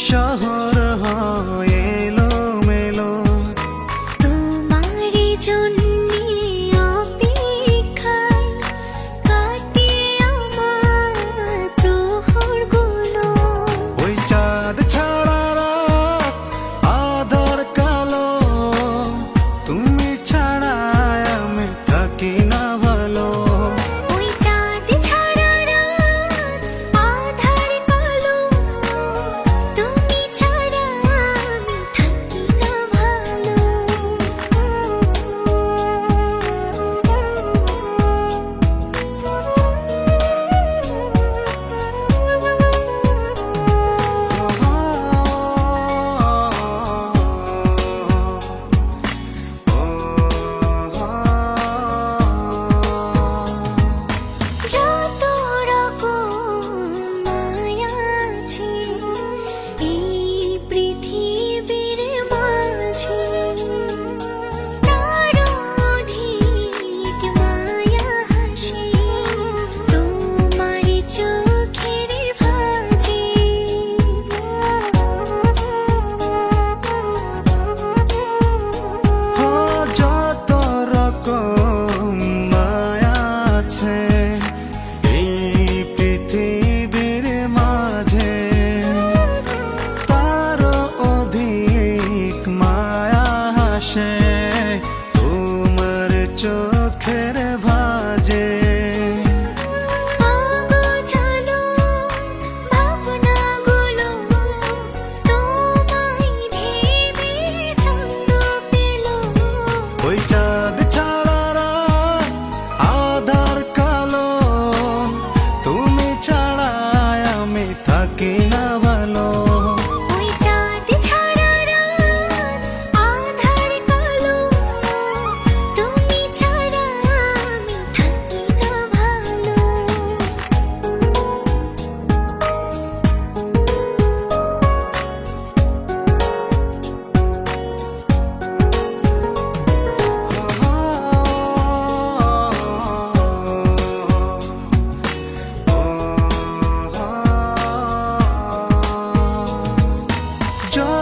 show shame.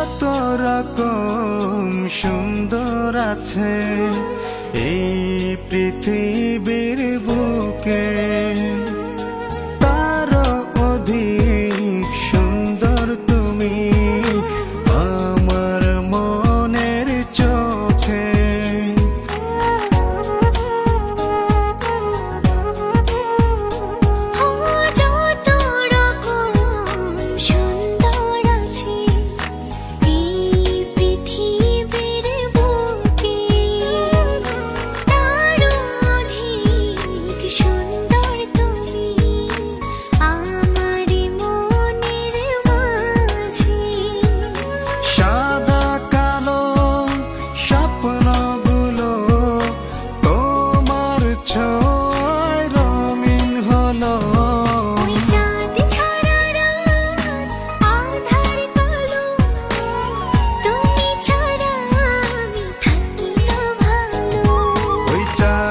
কত রকম সুন্দর আছে এই পৃথিবীর বুকে।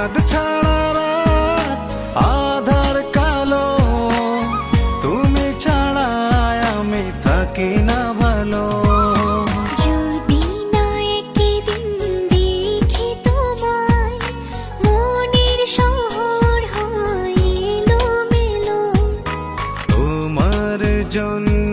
চাঁদ ছাড়া রাত আধার কালো তুমি ছাড়া আমি থাকি না ভালো শহর হয় এলো মেলো তোমার জন্য